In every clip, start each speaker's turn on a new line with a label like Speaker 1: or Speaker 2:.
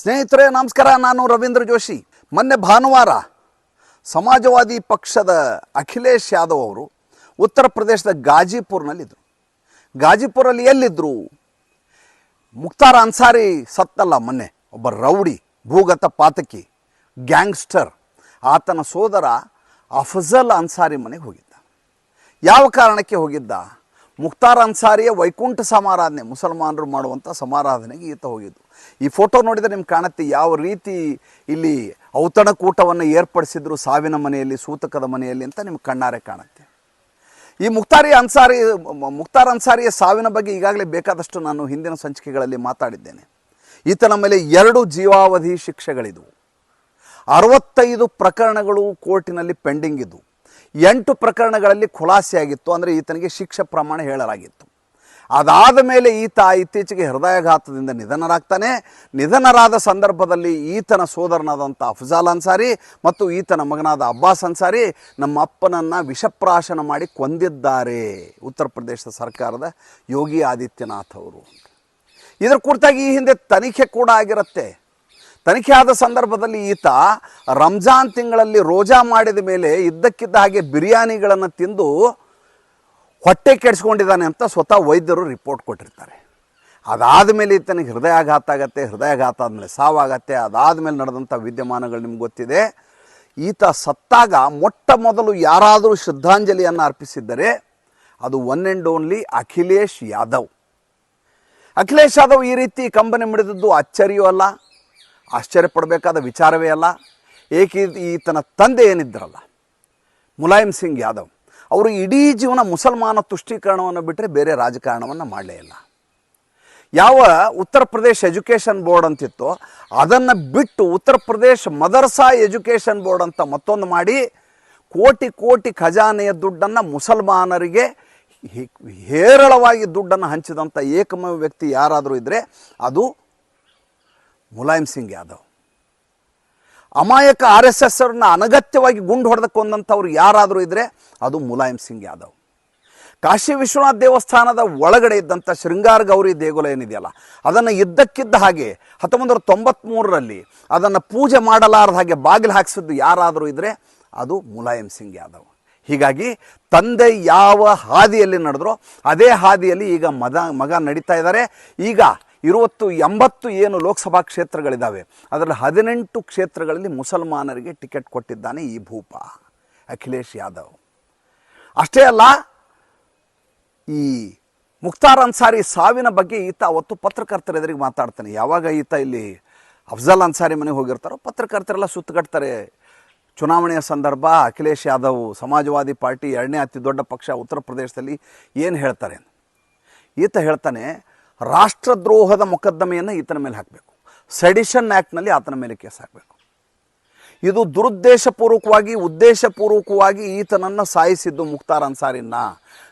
Speaker 1: ಸ್ನೇಹಿತರೆ, ನಮಸ್ಕಾರ. ನಾನು ರವೀಂದ್ರ ಜೋಶಿ. ಮೊನ್ನೆ ಭಾನುವಾರ ಸಮಾಜವಾದಿ ಪಕ್ಷದ ಅಖಿಲೇಶ್ ಯಾದವ್ ಅವರು ಉತ್ತರ ಪ್ರದೇಶದ ಗಾಜಿಪುರ್ನಲ್ಲಿದ್ದರು ಗಾಜಿಪುರಲ್ಲಿ ಎಲ್ಲಿದ್ದರು ಮುಕ್ತಾರ್ ಅನ್ಸಾರಿ ಸತ್ತಲ್ಲ ಮೊನ್ನೆ. ಒಬ್ಬ ರೌಡಿ, ಭೂಗತ ಪಾತಕಿ, ಗ್ಯಾಂಗ್ಸ್ಟರ್. ಆತನ ಸೋದರ ಅಫಜಲ್ ಅನ್ಸಾರಿ ಮನೆಗೆ ಹೋಗಿದ್ದ. ಯಾವ ಕಾರಣಕ್ಕೆ ಹೋಗಿದ್ದ? ಮುಕ್ತಾರ್ ಅನ್ಸಾರಿಯ ವೈಕುಂಠ ಸಮಾರಾಧನೆ, ಮುಸಲ್ಮಾನರು ಮಾಡುವಂಥ ಸಮಾರಾಧನೆಗೆ ಈತ ಹೋಗಿದ್ದು. ಈ ಫೋಟೋ ನೋಡಿದರೆ ನಿಮ್ಗೆ ಕಾಣುತ್ತೆ ಯಾವ ರೀತಿ ಇಲ್ಲಿ ಔತಣಕೂಟವನ್ನು ಏರ್ಪಡಿಸಿದ್ರು ಸಾವಿನ ಮನೆಯಲ್ಲಿ, ಸೂತಕದ ಮನೆಯಲ್ಲಿ ಅಂತ ನಿಮ್ಗೆ ಕಣ್ಣಾರೆ ಕಾಣುತ್ತೆ. ಈ ಮುಕ್ತಾರಿ ಅನ್ಸಾರಿ ಮುಕ್ತಾರ್ ಅನ್ಸಾರಿಯ ಸಾವಿನ ಬಗ್ಗೆ ಈಗಾಗಲೇ ಬೇಕಾದಷ್ಟು ನಾನು ಹಿಂದಿನ ಸಂಚಿಕೆಗಳಲ್ಲಿ ಮಾತಾಡಿದ್ದೇನೆ. ಈತನ ಮೇಲೆ ಎರಡು ಜೀವಾವಧಿ ಶಿಕ್ಷೆಗಳಿದ್ವು. ಅರವತ್ತೈದು ಪ್ರಕರಣಗಳು ಕೋರ್ಟಿನಲ್ಲಿ ಪೆಂಡಿಂಗ್ ಇದ್ದವು ಎಂಟು ಪ್ರಕರಣಗಳಲ್ಲಿ ಖುಲಾಸೆಯಾಗಿತ್ತು ಅಂದರೆ ಈತನಿಗೆ ಶಿಕ್ಷೆ ಪ್ರಮಾಣ ಹೇಳಲಾಗಿತ್ತು. ಅದಾದ ಮೇಲೆ ಈತ ಇತ್ತೀಚೆಗೆ ಹೃದಯಾಘಾತದಿಂದ ನಿಧನರಾಗ್ತಾನೆ. ನಿಧನರಾದ ಸಂದರ್ಭದಲ್ಲಿ ಈತನ ಸೋದರನಾದಂಥ ಅಫಜಾಲ್ ಅನ್ಸಾರಿ ಮತ್ತು ಈತನ ಮಗನಾದ ಅಬ್ಬಾಸ್ ಅನ್ಸಾರಿ ನಮ್ಮ ಅಪ್ಪನನ್ನು ವಿಷಪ್ರಾಶನ ಮಾಡಿ ಕೊಂದಿದ್ದಾರೆ. ಉತ್ತರ ಪ್ರದೇಶದ ಸರ್ಕಾರದ ಯೋಗಿ ಆದಿತ್ಯನಾಥ್ ಅವರು. ಇದರ ಕುರಿತಾಗಿ ಈ ಹಿಂದೆ ತನಿಖೆ ಕೂಡ ಆಗಿರುತ್ತೆ. ತನಿಖೆ ಆದ ಸಂದರ್ಭದಲ್ಲಿ ಈತ ರಂಜಾನ್ ತಿಂಗಳಲ್ಲಿ ರೋಜಾ ಮಾಡಿದ ಮೇಲೆ ಇದ್ದಕ್ಕಿದ್ದ ಹಾಗೆ ಬಿರಿಯಾನಿಗಳನ್ನು ತಿಂದು ಹೊಟ್ಟೆ ಕೆಡಿಸ್ಕೊಂಡಿದ್ದಾನೆ ಅಂತ ಸ್ವತಃ ವೈದ್ಯರು ರಿಪೋರ್ಟ್ ಕೊಟ್ಟಿರ್ತಾರೆ. ಅದಾದ ಮೇಲೆ ಈತನಿಗೆ ಹೃದಯಾಘಾತ ಆಗತ್ತೆ, ಹೃದಯಾಘಾತ ಆದಮೇಲೆ ಸಾವಾಗತ್ತೆ, ಅದಾದ ಮೇಲೆ ನಡೆದಂಥ ವಿದ್ಯಮಾನಗಳು ನಿಮ್ಗೆ ಗೊತ್ತಿದೆ. ಈತ ಸತ್ತಾಗ ಮೊಟ್ಟ ಮೊದಲು ಯಾರಾದರೂ ಶ್ರದ್ಧಾಂಜಲಿಯನ್ನು ಅರ್ಪಿಸಿದ್ದರೆ ಅದು one and only Akhilesh Yadav. Akhilesh Yadav ಈ ರೀತಿ ಕಂಬನಿ ಮಿಡಿದದ್ದು ಅಚ್ಚರಿಯೂ ಅಲ್ಲ ಆಶ್ಚರ್ಯಪಡಬೇಕಾದ ವಿಚಾರವೇ ಅಲ್ಲ. ಏಕೆ ಈತನ ತಂದೆ ಏನಿದ್ರಲ್ಲ? ಮುಲಾಯಂ ಸಿಂಗ್ ಯಾದವ್, ಅವರು ಇಡೀ ಜೀವನ ಮುಸಲ್ಮಾನ ತುಷ್ಟೀಕರಣವನ್ನು ಬಿಟ್ಟರೆ ಬೇರೆ ರಾಜಕಾರಣವನ್ನು ಮಾಡಲೇ ಇಲ್ಲ. ಯಾವ ಉತ್ತರ ಪ್ರದೇಶ್ ಎಜುಕೇಷನ್ ಬೋರ್ಡ್ ಅಂತಿತ್ತು, ಅದನ್ನು ಬಿಟ್ಟು ಉತ್ತರ ಪ್ರದೇಶ್ ಮದರ್ಸಾ ಎಜುಕೇಷನ್ ಬೋರ್ಡ್ ಅಂತ ಮತ್ತೊಂದು ಮಾಡಿ ಕೋಟಿ ಕೋಟಿ ಖಜಾನೆಯ ದುಡ್ಡನ್ನು ಮುಸಲ್ಮಾನರಿಗೆ ಹೇರಳವಾಗಿ ದುಡ್ಡನ್ನು ಹಂಚಿದಂಥ ಏಕಮ ವ್ಯಕ್ತಿ ಯಾರಾದರೂ ಇದ್ದರೆ ಅದು ಮುಲಾಯಂ ಸಿಂಗ್ ಯಾದವ್. ಅಮಾಯಕ ಆರ್ ಎಸ್ ಎಸ್ ಅವ್ರನ್ನ ಅನಗತ್ಯವಾಗಿ ಗುಂಡು ಹೊಡೆದಕ್ಕೊಂದಂಥವ್ರು ಯಾರಾದರೂ ಇದ್ದರೆ ಅದು ಮುಲಾಯಂ ಸಿಂಗ್ ಯಾದವ್. ಕಾಶಿ ವಿಶ್ವನಾಥ ದೇವಸ್ಥಾನದ ಒಳಗಡೆ ಇದ್ದಂಥ ಶೃಂಗಾರ ಗೌರಿ ದೇಗುಲ ಏನಿದೆಯಲ್ಲ, ಅದನ್ನು ಇದ್ದಕ್ಕಿದ್ದ ಹಾಗೆ ಹತ್ತೊಂಬತ್ತು ತೊಂಬತ್ತ್ಮೂರರಲ್ಲಿ ಅದನ್ನು ಪೂಜೆ ಮಾಡಲಾರದ ಹಾಗೆ ಬಾಗಿಲು ಹಾಕಿಸಿದ್ದು ಯಾರಾದರೂ ಇದ್ದರೆ ಅದು ಮುಲಾಯಂ ಸಿಂಗ್ ಯಾದವ್. ಹೀಗಾಗಿ ತಂದೆ ಯಾವ ಹಾದಿಯಲ್ಲಿ ನಡೆದ್ರೋ ಅದೇ ಹಾದಿಯಲ್ಲಿ ಈಗ ಮದ ಮಗ ನಡೀತಾ ಇದ್ದಾರೆ. ಈಗ ಇರುವತ್ತು, ಎಂಬತ್ತು ಏನು ಲೋಕಸಭಾ ಕ್ಷೇತ್ರಗಳಿದ್ದಾವೆ, ಅದರಲ್ಲಿ ಹದಿನೆಂಟು ಕ್ಷೇತ್ರಗಳಲ್ಲಿ ಮುಸಲ್ಮಾನರಿಗೆ ಟಿಕೆಟ್ ಕೊಟ್ಟಿದ್ದಾನೆ ಈ ಭೂಪ, ಅಖಿಲೇಶ್ ಯಾದವ್. ಅಷ್ಟೇ ಅಲ್ಲ, ಈ ಮುಕ್ತಾರ್ ಅನ್ಸಾರಿ ಸಾವಿನ ಬಗ್ಗೆ ಈತ ಅವತ್ತು ಪತ್ರಕರ್ತರ ಎದುರಿಗೆ ಮಾತಾಡ್ತಾನೆ. ಯಾವಾಗ ಈತ ಇಲ್ಲಿ ಅಫ್ಜಲ್ ಅನ್ಸಾರಿ ಮನೆಗೆ ಹೋಗಿರ್ತಾರೋ, ಪತ್ರಕರ್ತರೆಲ್ಲ ಸುತ್ತಗಟ್ತಾರೆ. ಚುನಾವಣೆಯ ಸಂದರ್ಭ, ಅಖಿಲೇಶ್ ಯಾದವ್ ಸಮಾಜವಾದಿ ಪಾರ್ಟಿ, ಎರಡನೇ ಅತಿ ದೊಡ್ಡ ಪಕ್ಷ, ಉತ್ತರ ಪ್ರದೇಶದಲ್ಲಿ ಏನು ಹೇಳ್ತಾರೆ? ಈತ ಹೇಳ್ತಾನೆ ರಾಷ್ಟ್ರದ್ರೋಹದ ಮೊಕದ್ದಮೆಯನ್ನು ಈತನ ಮೇಲೆ ಹಾಕಬೇಕು. ಸೆಡಿಷನ್ ಆ್ಯಕ್ಟ್ನಲ್ಲಿ ಆತನ ಮೇಲೆ ಕೇಸ್ ಹಾಕಬೇಕು. ಇದು ದುರುದ್ದೇಶಪೂರ್ವಕವಾಗಿ, ಉದ್ದೇಶಪೂರ್ವಕವಾಗಿ ಈತನನ್ನು ಸಾಯಿಸಿದ್ದು ಮುಕ್ತಾರ್ ಅನ್ಸಾರಿನ್ನ.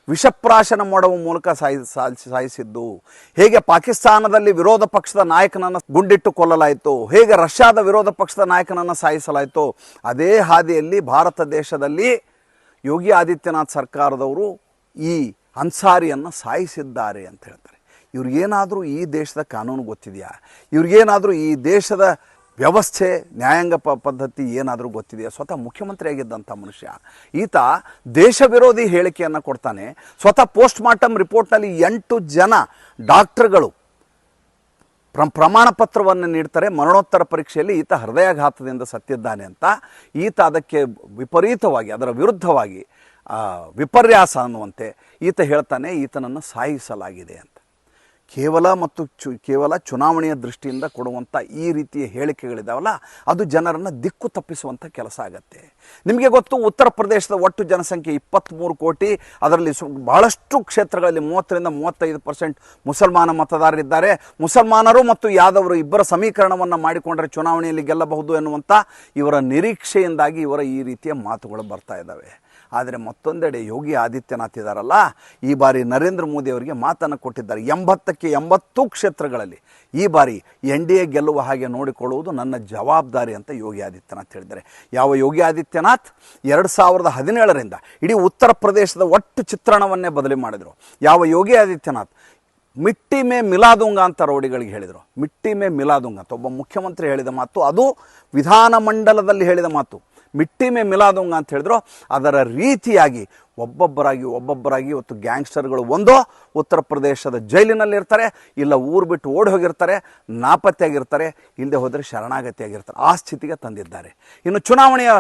Speaker 1: ವಿಷಪ್ರಾಶನ ಮಾಡುವ ಮೂಲಕ ಸಾಯಿ, ಸಾಯಿಸಿ- ಸಾಯಿಸಿದ್ದು. ಹೇಗೆ ಪಾಕಿಸ್ತಾನದಲ್ಲಿ ವಿರೋಧ ಪಕ್ಷದ ನಾಯಕನನ್ನು ಗುಂಡಿಟ್ಟು ಕೊಲ್ಲಲಾಯಿತು, ಹೇಗೆ ರಷ್ಯಾದ ವಿರೋಧ ಪಕ್ಷದ ನಾಯಕನನ್ನು ಸಾಯಿಸಲಾಯಿತು, ಅದೇ ಹಾದಿಯಲ್ಲಿ ಭಾರತ ದೇಶದಲ್ಲಿ ಯೋಗಿ ಆದಿತ್ಯನಾಥ್ ಸರ್ಕಾರದವರು ಈ ಅನ್ಸಾರಿಯನ್ನು ಸಾಯಿಸಿದ್ದಾರೆ ಅಂತ ಹೇಳ್ತಾರೆ. ಇವ್ರಿಗೇನಾದರೂ ಈ ದೇಶದ ಕಾನೂನು ಗೊತ್ತಿದೆಯಾ? ಇವ್ರಿಗೇನಾದರೂ ಈ ದೇಶದ ವ್ಯವಸ್ಥೆ, ನ್ಯಾಯಾಂಗ ಪ, ಪದ್ಧತಿ ಏನಾದರೂ ಗೊತ್ತಿದೆಯಾ? ಸ್ವತಃ ಮುಖ್ಯಮಂತ್ರಿಯಾಗಿದ್ದಂಥ ಮನುಷ್ಯ, ಈತ ದೇಶ ವಿರೋಧಿ ಹೇಳಿಕೆಯನ್ನು ಕೊಡ್ತಾನೆ. ಸ್ವತಃ ಪೋಸ್ಟ್ ಮಾರ್ಟಮ್ ರಿಪೋರ್ಟ್ನಲ್ಲಿ ಎಂಟು ಜನ ಡಾಕ್ಟರ್ಗಳು ಪ್ರ ಪ್ರಮಾಣ ಪತ್ರವನ್ನು ನೀಡ್ತಾರೆ. ಮರಣೋತ್ತರ ಪರೀಕ್ಷೆಯಲ್ಲಿ ಈತ ಹೃದಯಾಘಾತದಿಂದ ಸತ್ತಿದ್ದಾನೆ ಅಂತ. ಈತ ಅದಕ್ಕೆ ವಿಪರೀತವಾಗಿ, ಅದರ ವಿರುದ್ಧವಾಗಿ ವಿಪರ್ಯಾಸ ಅನ್ನುವಂತೆ ಈತ ಹೇಳ್ತಾನೆ, ಈತನನ್ನು ಸಾಯಿಸಲಾಗಿದೆ ಅಂತ. ಕೇವಲ ಮತ್ತು ಚು, ಕೇವಲ ಚುನಾವಣೆಯ ದೃಷ್ಟಿಯಿಂದ ಕೊಡುವಂಥ ಈ ರೀತಿಯ ಹೇಳಿಕೆಗಳಿದಾವಲ್ಲ, ಅದು ಜನರನ್ನು ದಿಕ್ಕು ತಪ್ಪಿಸುವಂಥ ಕೆಲಸ ಆಗತ್ತೆ. ನಿಮಗೆ ಗೊತ್ತು, ಉತ್ತರ ಪ್ರದೇಶದ ಒಟ್ಟು ಜನಸಂಖ್ಯೆ ಇಪ್ಪತ್ತ್ಮೂರು ಕೋಟಿ, ಅದರಲ್ಲಿ ಸು, ಬಹಳಷ್ಟು ಕ್ಷೇತ್ರಗಳಲ್ಲಿ ಮೂವತ್ತರಿಂದ ಮೂವತ್ತೈದು ಪರ್ಸೆಂಟ್ ಮುಸಲ್ಮಾನ ಮತದಾರರಿದ್ದಾರೆ. ಮುಸಲ್ಮಾನರು ಮತ್ತು ಯಾದವರು ಇಬ್ಬರ ಸಮೀಕರಣವನ್ನು ಮಾಡಿಕೊಂಡರೆ ಚುನಾವಣೆಯಲ್ಲಿ ಗೆಲ್ಲಬಹುದು ಎನ್ನುವಂಥ ಇವರ ನಿರೀಕ್ಷೆಯಿಂದಾಗಿ ಇವರ ಈ ರೀತಿಯ ಮಾತುಗಳು ಬರ್ತಾ ಇದ್ದಾವೆ ಆದರೆ ಮತ್ತೊಂದೆಡೆ ಯೋಗಿ ಆದಿತ್ಯನಾಥ್ ಇದ್ದಾರಲ್ಲ ಈ ಬಾರಿ ನರೇಂದ್ರ ಮೋದಿ ಅವರಿಗೆ ಮಾತನ್ನು ಕೊಟ್ಟಿದ್ದಾರೆ. ಎಂಬತ್ತಕ್ಕೆ ಎಂಬತ್ತು ಕ್ಷೇತ್ರಗಳಲ್ಲಿ ಈ ಬಾರಿ ಎನ್ ಡಿ ಎ ಗೆಲ್ಲುವ ಹಾಗೆ ನೋಡಿಕೊಳ್ಳುವುದು ನನ್ನ ಜವಾಬ್ದಾರಿ ಅಂತ ಯೋಗಿ ಆದಿತ್ಯನಾಥ್ ಹೇಳಿದ್ದಾರೆ. ಯಾವ ಯೋಗಿ ಆದಿತ್ಯನಾಥ್? ಎರಡು ಸಾವಿರದ ಹದಿನೇಳರಿಂದ ಇಡೀ ಉತ್ತರ ಪ್ರದೇಶದ ಒಟ್ಟು ಚಿತ್ರಣವನ್ನೇ ಬದಲಿ ಮಾಡಿದರು. ಯಾವ ಯೋಗಿ ಆದಿತ್ಯನಾಥ್? ಮಿಟ್ಟಿ ಮೇ ಮಿಲಾದುಂಗ ಅಂತ ರೌಡಿಗಳಿಗೆ ಹೇಳಿದರು. ಮಿಟ್ಟಿ ಮೇ ಮಿಲಾದುಂಗ ಅಂತ ಒಬ್ಬ ಮುಖ್ಯಮಂತ್ರಿ ಹೇಳಿದ ಮಾತು, ಅದು ವಿಧಾನಮಂಡಲದಲ್ಲಿ ಹೇಳಿದ ಮಾತು. ಮಿಟ್ಟಿ ಮೇ ಮಿಲಾದುಂಗ ಅಂತ ಹೇಳಿದ್ರು. ಅದರ ರೀತಿಯಾಗಿ ಒಬ್ಬೊಬ್ಬರಾಗಿ ಒಬ್ಬೊಬ್ಬರಾಗಿ ಇವತ್ತು ಗ್ಯಾಂಗ್ಸ್ಟರ್ಗಳು ಒಂದೋ ಉತ್ತರ ಪ್ರದೇಶದ ಜೈಲಿನಲ್ಲಿರ್ತಾರೆ, ಇಲ್ಲ ಊರು ಬಿಟ್ಟು ಓಡಿ ಹೋಗಿರ್ತಾರೆ, ನಾಪತ್ತೆಯಾಗಿರ್ತಾರೆ ಇಲ್ಲದೆ ಹೋದರೆ ಶರಣಾಗತಿಯಾಗಿರ್ತಾರೆ. ಆ ಸ್ಥಿತಿಗೆ ತಂದಿದ್ದಾರೆ. ಇನ್ನು ಚುನಾವಣೆಯ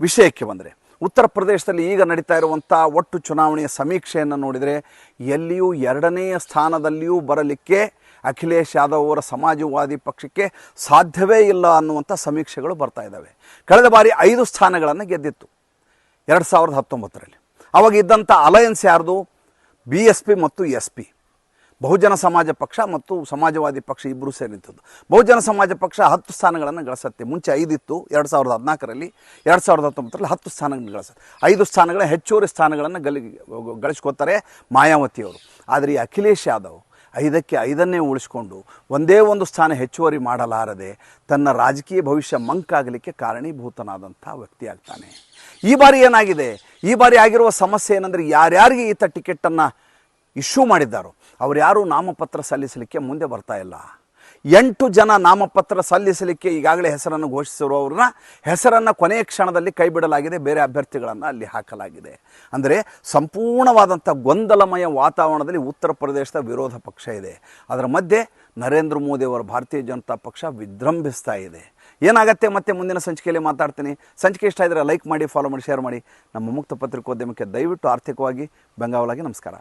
Speaker 1: ವಿಷಯಕ್ಕೆ ಬಂದರೆ, ಉತ್ತರ ಪ್ರದೇಶದಲ್ಲಿ ಈಗ ನಡೀತಾ ಇರುವಂಥ ಒಟ್ಟು ಚುನಾವಣೆಯ ಸಮೀಕ್ಷೆಯನ್ನು ನೋಡಿದರೆ ಎಲ್ಲಿಯೂ ಎರಡನೆಯ ಸ್ಥಾನದಲ್ಲಿಯೂ ಬರಲಿಕ್ಕೆ ಅಖಿಲೇಶ್ ಯಾದವ್ ಅವರ ಸಮಾಜವಾದಿ ಪಕ್ಷಕ್ಕೆ ಸಾಧ್ಯವೇ ಇಲ್ಲ ಅನ್ನುವಂಥ ಸಮೀಕ್ಷೆಗಳು ಬರ್ತಾ ಇದ್ದಾವೆ. ಕಳೆದ ಬಾರಿ ಐದು ಸ್ಥಾನಗಳನ್ನು ಗೆದ್ದಿತ್ತು. ಎರಡು ಸಾವಿರದ ಹತ್ತೊಂಬತ್ತರಲ್ಲಿ. ಅವಾಗ ಇದ್ದಂಥ ಅಲಯನ್ಸ್ ಯಾರ್ದು? ಬಿ ಎಸ್ ಪಿ ಮತ್ತು ಎಸ್ ಪಿ. ಬಹುಜನ ಸಮಾಜ ಪಕ್ಷ ಮತ್ತು ಸಮಾಜವಾದಿ ಪಕ್ಷ ಇಬ್ಬರು ಸೇರಿದ್ದದ್ದು. ಬಹುಜನ ಸಮಾಜ ಪಕ್ಷ ಹತ್ತು ಸ್ಥಾನಗಳನ್ನು ಗಳಿಸುತ್ತೆ. ಮುಂಚೆ ಐದಿತ್ತು ಎರಡು ಸಾವಿರದ ಹದಿನಾಲ್ಕರಲ್ಲಿ, ಎರಡು ಸಾವಿರದ ಹತ್ತೊಂಬತ್ತರಲ್ಲಿ ಹತ್ತು ಸ್ಥಾನಗಳನ್ನು ಗಳಿಸುತ್ತೆ. ಐದು ಸ್ಥಾನಗಳ ಹೆಚ್ಚುವರಿ ಸ್ಥಾನಗಳನ್ನು ಗಲಿ ಗಳಿಸ್ಕೋತಾರೆ ಮಾಯಾವತಿಯವರು. ಆದರೆ ಈ ಅಖಿಲೇಶ್ ಯಾದವ್ ಐದಕ್ಕೆ ಐದನ್ನೇ ಉಳಿಸ್ಕೊಂಡು ಒಂದೇ ಒಂದು ಸ್ಥಾನ ಹೆಚ್ಚುವರಿ ಮಾಡಲಾರದೆ ತನ್ನ ರಾಜಕೀಯ ಭವಿಷ್ಯ ಮಂಕಾಗಲಿಕ್ಕೆ ಕಾರಣೀಭೂತನಾದಂಥ ವ್ಯಕ್ತಿಯಾಗ್ತಾನೆ ಈ ಬಾರಿ ಏನಾಗಿದೆ? ಈ ಬಾರಿ ಆಗಿರುವ ಸಮಸ್ಯೆ ಏನಂದರೆ ಯಾರ್ಯಾರಿಗೆ ಈತ ಟಿಕೆಟನ್ನು ಇಶ್ಯೂ ಮಾಡಿದ್ದಾರೋ, ಅವ್ರು ಯಾರೂ ನಾಮಪತ್ರ ಸಲ್ಲಿಸಲಿಕ್ಕೆ ಮುಂದೆ ಬರ್ತಾ ಇಲ್ಲ. ಎಂಟು ಜನ ನಾಮಪತ್ರ ಸಲ್ಲಿಸಲಿಕ್ಕೆ ಈಗಾಗಲೇ ಹೆಸರನ್ನು ಘೋಷಿಸಿರುವವ್ರನ್ನ ಹೆಸರನ್ನು ಕೊನೆಯ ಕ್ಷಣದಲ್ಲಿ ಕೈಬಿಡಲಾಗಿದೆ, ಬೇರೆ ಅಭ್ಯರ್ಥಿಗಳನ್ನು ಅಲ್ಲಿ ಹಾಕಲಾಗಿದೆ. ಅಂದರೆ ಸಂಪೂರ್ಣವಾದಂಥ ಗೊಂದಲಮಯ ವಾತಾವರಣದಲ್ಲಿ ಉತ್ತರ ಪ್ರದೇಶದ ವಿರೋಧ ಪಕ್ಷ ಇದೆ. ಅದರ ಮಧ್ಯೆ ನರೇಂದ್ರ ಮೋದಿ ಅವರ ಭಾರತೀಯ ಜನತಾ ಪಕ್ಷ ವಿಜೃಂಭಿಸ್ತಾ ಇದೆ. ಏನಾಗತ್ತೆ ಮತ್ತೆ ಮುಂದಿನ ಸಂಚಿಕೆಯಲ್ಲಿ ಮಾತಾಡ್ತೀನಿ. ಸಂಚಿಕೆ ಇಷ್ಟ ಇದ್ದರೆ ಲೈಕ್ ಮಾಡಿ ಫಾಲೋ ಮಾಡಿ ಶೇರ್ ಮಾಡಿ. ನಮ್ಮ ಮುಕ್ತ ಪತ್ರಿಕೋದ್ಯಮಕ್ಕೆ ದಯವಿಟ್ಟು ಆರ್ಥಿಕವಾಗಿ ಬೆಂಗಾವಲಾಗಿ ನಮಸ್ಕಾರ.